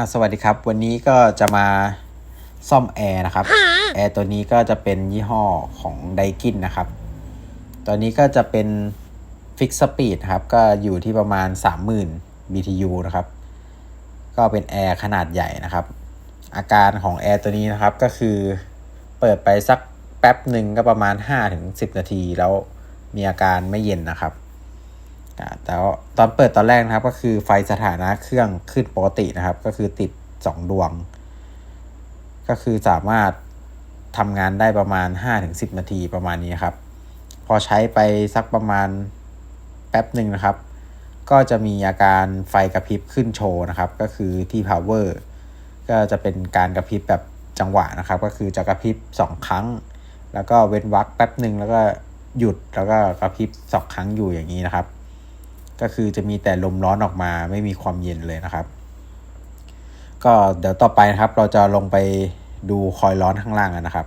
อ่าสวัสดีครับ วันนี้ก็จะมาซ่อมแอร์นะครับ แอร์ตัวนี้ก็จะเป็นยี่ห้อของไดกินนะครับ ตัวนี้ก็จะเป็นฟิกสปีดครับ ก็อยู่ที่ประมาณ 30,000 BTU นะครับ ก็เป็นแอร์ขนาดใหญ่นะครับ อาการของแอร์ตัวนี้นะครับก็คือเปิดไปสักแป๊บหนึ่งก็ประมาณ 5-10 นาทีแล้วมีอาการไม่เย็นนะครับอ่า แต่ตอนเปิดตอนแรกนะครับ ก็คือไฟสถานะเครื่องขึ้นปกตินะครับ ก็คือติด2ดวง ก็คือสามารถทำงานได้ประมาณ 5-10 นาทีประมาณนี้ครับ พอใช้ไปสักประมาณแป๊บหนึ่งนะครับ ก็จะมีอาการไฟกระพริบขึ้นโชว์นะครับ ก็คือที่ power ก็จะเป็นการกระพริบแบบจังหวะนะครับ ก็คือจะกระพริบ2 ครั้ง แล้วก็เว้นวรรคแป๊บหนึ่งแล้วก็หยุดแล้วก็กระพริบสองครั้งอยู่อย่างนี้นะครับ ก็คือจะมีแต่ลมร้อนออกมาไม่มีความเย็นเลยนะครับ ก็เดี๋ยวต่อไปนะครับเราจะลงไปดูคอยล์ร้อนข้างล่างกันนะครับ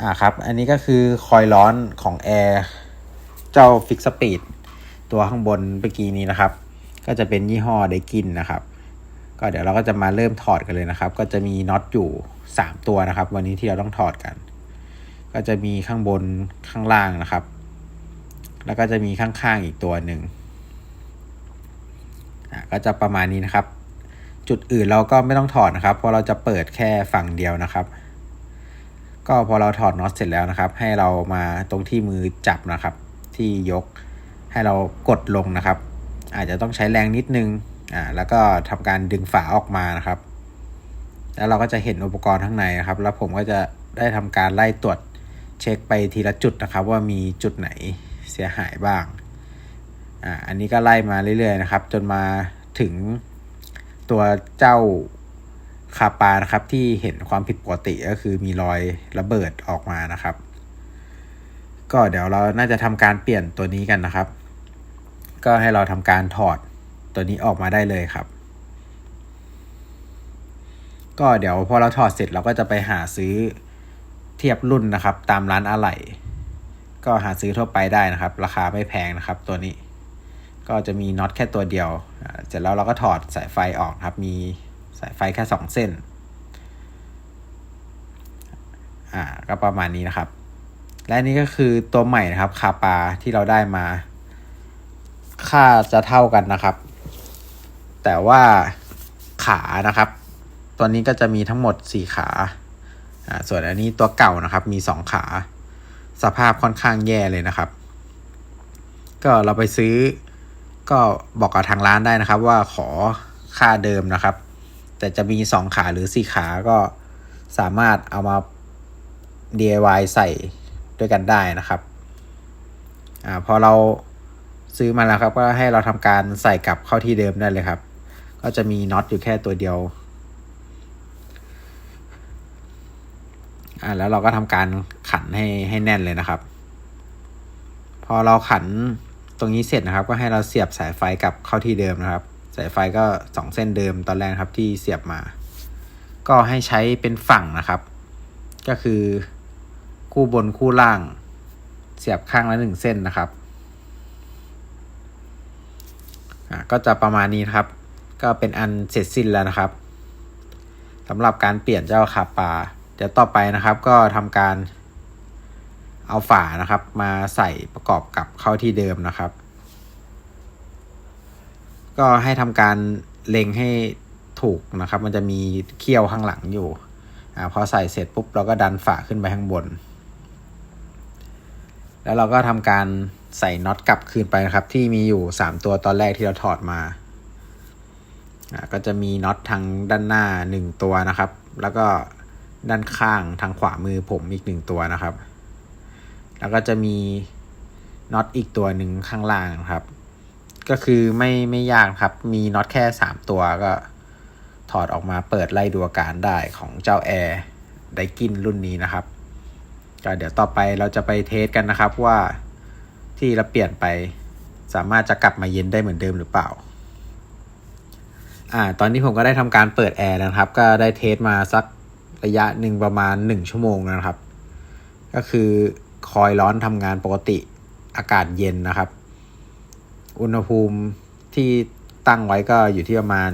อ่าครับ อันนี้ก็คือคอยล์ร้อนของแอร์เจ้าฟิกสปีดตัวข้างบนเมื่อกี้นี้นะครับ ก็จะเป็นยี่ห้อไดกินนะครับ ก็เดี๋ยวเราก็จะมาเริ่มถอดกันเลยนะครับ ก็จะมีน็อตอยู่ 3 ตัวนะครับ วันนี้ที่เราต้องถอดกัน ก็จะมีข้างบนข้างล่างนะครับ แล้วก็จะมีข้างๆอีกตัวหนึ่งอะก็จะประมาณนี้นะครับ จุดอื่นเราก็ไม่ต้องถอดนะครับ เพราะเราจะเปิดแค่ฝั่งเดียวนะครับ ก็พอเราถอดน็อตเสร็จแล้วนะครับ ให้เรามาตรงที่มือจับนะครับ ที่ยกให้เรากดลงนะครับ อาจจะต้องใช้แรงนิดนึงอ่าแล้วก็ทำการดึงฝาออกมานะครับ แล้วเราก็จะเห็นอุปกรณ์ข้างในนะครับ แล้วผมก็จะได้ทำการไล่ตรวจเช็คไปทีละจุดนะครับ ว่ามีจุดไหน เสียหายบ้าง อ่า อันนี้ก็ไล่มาเรื่อยๆนะครับ จนมาถึงตัวเจ้าคาปานะครับ ที่เห็นความผิดปกติก็คือมีรอยระเบิดออกมานะครับ ก็เดี๋ยวเราน่าจะทำการเปลี่ยนตัวนี้กันนะครับ ก็ให้เราทำการถอดตัวนี้ออกมาได้เลยครับ ก็เดี๋ยวพอเราถอดเสร็จเราก็จะไปหาซื้อเทียบรุ่นนะครับ ตามร้านอะไหล่ ก็หาซื้อทั่วไปได้นะครับ ราคาไม่แพงนะครับตัวนี้ ก็จะมีน็อตแค่ตัวเดียวเสร็จแล้วเราก็ถอดสายไฟออกครับมีสายไฟแค่ 2 เส้นอ่าก็ประมาณนี้นะครับ และนี่ก็คือตัวใหม่นะครับคาปาที่เราได้มา ค่าจะเท่ากันนะครับ แต่ว่าขานะครับ ตัวนี้ก็จะมีทั้งหมด 4 ขาอ่าส่วนอันนี้ตัวเก่านะครับมี 2 ขา สภาพค่อนข้างแย่เลยนะครับ ก็เราไปซื้อก็บอกกับทางร้านได้นะครับ ว่าขอค่าเดิมนะครับ แต่จะมีสองขาหรือสี่ขาก็สามารถเอามา DIY ใส่ด้วยกันได้นะครับอ่าพอเราซื้อมาแล้วครับ ก็ให้เราทำการใส่กลับเข้าที่เดิมได้เลยครับ ก็จะมีน็อตอยู่แค่ตัวเดียวอ่าแล้วเราก็ทำการ ขันให้ให้แน่นเลยนะครับ พอเราขันตรงนี้เสร็จนะครับ ก็ให้เราเสียบสายไฟกลับเข้าที่เดิมนะครับ สายไฟก็สองเส้นเดิมตอนแรกครับที่เสียบมา ก็ให้ใช้เป็นฝั่งนะครับ ก็คือคู่บนคู่ล่าง เสียบข้างละหนึ่งเส้นนะครับก็จะประมาณนี้นครับ ก็เป็นอันเสร็จสิ้นแล้วนะครับสำหรับการเปลี่ยนเจ้าคาปาเดี๋ยวต่อไปนะครับ ก็ทำการ เอาฝานะครับ มาใส่ประกอบกับเข้าที่เดิมนะครับ ก็ให้ทำการเล็งให้ถูกนะครับ มันจะมีเขี้ยวข้างหลังอยู่อ่าพอใส่เสร็จปุ๊บเราก็ดันฝาขึ้นไปข้างบน แล้วเราก็ทำการใส่น็อตกลับคืนไปนะครับ ที่มีอยู่ 3 ตัวตอนแรกที่เราถอดมาอ่าก็จะมีน็อตทางด้านหน้า 1 ตัวนะครับ แล้วก็ด้านข้างทางขวามือผมอีก 1 ตัวนะครับ แล้วก็จะมีน็อตอีกตัวหนึ่งข้างล่างครับ ก็คือไม่ไม่ยากครับ มีน็อตแค่3ตัวก็ถอดออกมาเปิดไล่ดูอาการได้ของเจ้าแอร์ไดกินรุ่นนี้นะครับก็เดี๋ยวต่อไปเราจะไปเทสกันนะครับว่าที่เราเปลี่ยนไปสามารถจะกลับมาเย็นได้เหมือนเดิมหรือเปล่า อ่า ตอนนี้ผมก็ได้ทำการเปิดแอร์นะครับ ก็ได้เทสมาสักระยะหนึ่งประมาณ 1 ชั่วโมงนะครับ ก็คือ คอยร้อนทำงานปกติอากาศเย็นนะครับ อุณหภูมิที่ตั้งไว้ก็อยู่ที่ประมาณ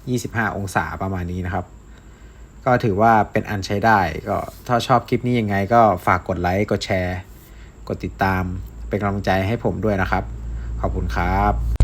25 องศาประมาณนี้นะครับ ก็ถือว่าเป็นอันใช้ได้ ก็ถ้าชอบคลิปนี้ยังไงก็ฝากกดไลค์ กดแชร์ กดติดตาม เป็นกำลังใจให้ผมด้วยนะครับ ขอบคุณครับ